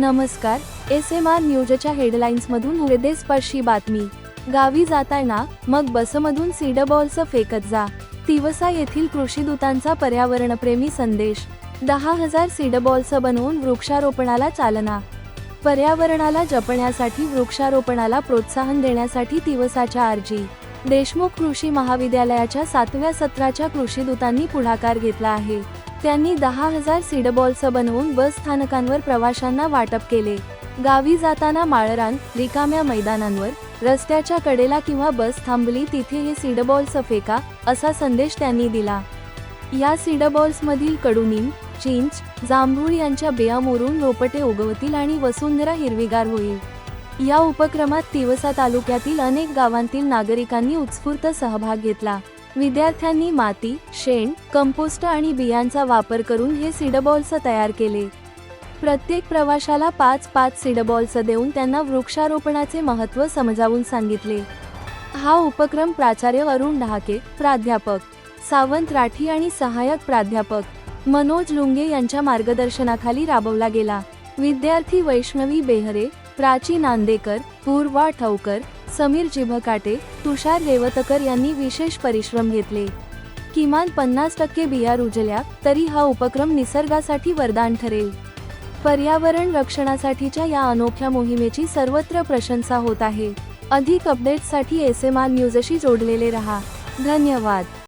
नमस्कार S M R न्यूजच्या हेडलाईन्समधून हृदयस्पर्शी बातमी. गावी जाताना मग बसमधून सीडबॉलचं फेकत जा. तिवसा येथील कृषीदूतांचा पर्यावरणप्रेमी संदेश. दहा हजार सीडबॉल्स बनवून वृक्षारोपणाला चालना. पर्यावरणाला जपण्यासाठी वृक्षारोपणाला प्रोत्साहन देण्यासाठी तिवसाच्या आर्जी. देशमुख कृषी महाविद्यालयाच्या सातव्या सत्राच्या कृषीदूतांनी पुढाकार घेतला आहे. त्यांनी दहा हजार सीडबॉल्स बनवून बस स्थानकांवर प्रवाशांना वाटप केले. गावी जाताना माळरान रिकाम्या मैदानांवर रस्त्याच्या कडेला किंवा बस थांबली तिथे हे सीडबॉल्स फेका असा संदेश त्यांनी दिला. या सीडबॉल्समधील कडुनिम चिंच जांभूळ यांच्या बिया मोरून रोपटे उगवतील आणि वसुंधरा हिरवीगार होईल. या उपक्रमात तिवसा तालुक्यातील अनेक गावांतील नागरिकांनी उत्स्फूर्त सहभाग घेतला. विद्यार्थ्यांनी माती शेण कंपोस्ट आणि बियांचा वापर करून हे सीडबॉल्स तयार केले. प्रत्येक प्रवाशाला पाच पाच सीडबॉल्स देऊन त्यांना वृक्षारोपणाचे महत्त्व समजावून सांगितले. हा उपक्रम प्राचार्य अरुण डहाके प्राध्यापक सावंत राठी आणि सहाय्यक प्राध्यापक मनोज लुंगे यांच्या मार्गदर्शनाखाली राबवला गेला. विद्यार्थी वैष्णवी बेहरे प्राची नांदेकर पूर्वा ठवकर समीर जिभकाटे तुषार रेवतकर यांनी विशेष परिश्रम घेतले. किमान पन्नास टक्के बिया रुजल्या तरी हा उपक्रम निसर्गासाठी वरदान ठरेल. पर्यावरण रक्षणासाठीच्या या अनोख्या मोहिमेची सर्वत्र प्रशंसा होत आहे. अधिक अपडेट्ससाठी एस एम आर न्यूजशी जोडलेले रहा. धन्यवाद.